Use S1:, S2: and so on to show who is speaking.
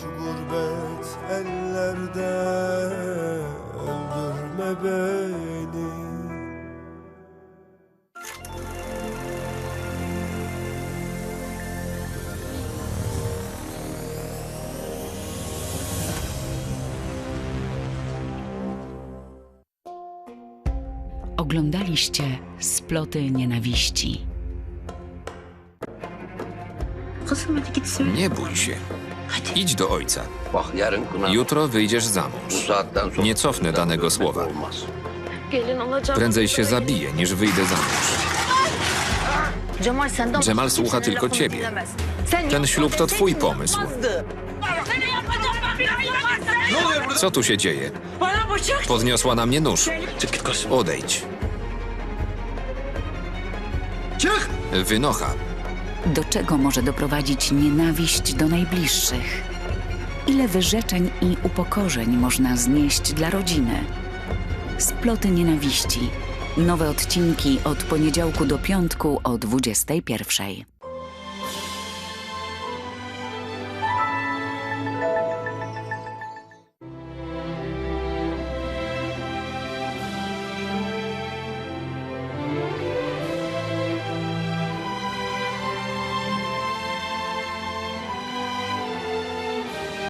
S1: Şu gurbet ellerde öldürme beni
S2: Oglądaliście sploty nienawiści.
S3: Nie bój się. Idź do ojca. Jutro wyjdziesz za mąż. Nie cofnę danego słowa. Prędzej się zabiję, niż wyjdę za mąż.
S4: Cemal
S3: słucha tylko ciebie. Ten ślub to twój pomysł. Co tu się dzieje? Podniosła na mnie nóż. Odejdź. Wynocha.
S2: Do czego może doprowadzić nienawiść do najbliższych? Ile wyrzeczeń i upokorzeń można znieść dla rodziny? Sploty nienawiści. Nowe odcinki od poniedziałku do piątku o 21.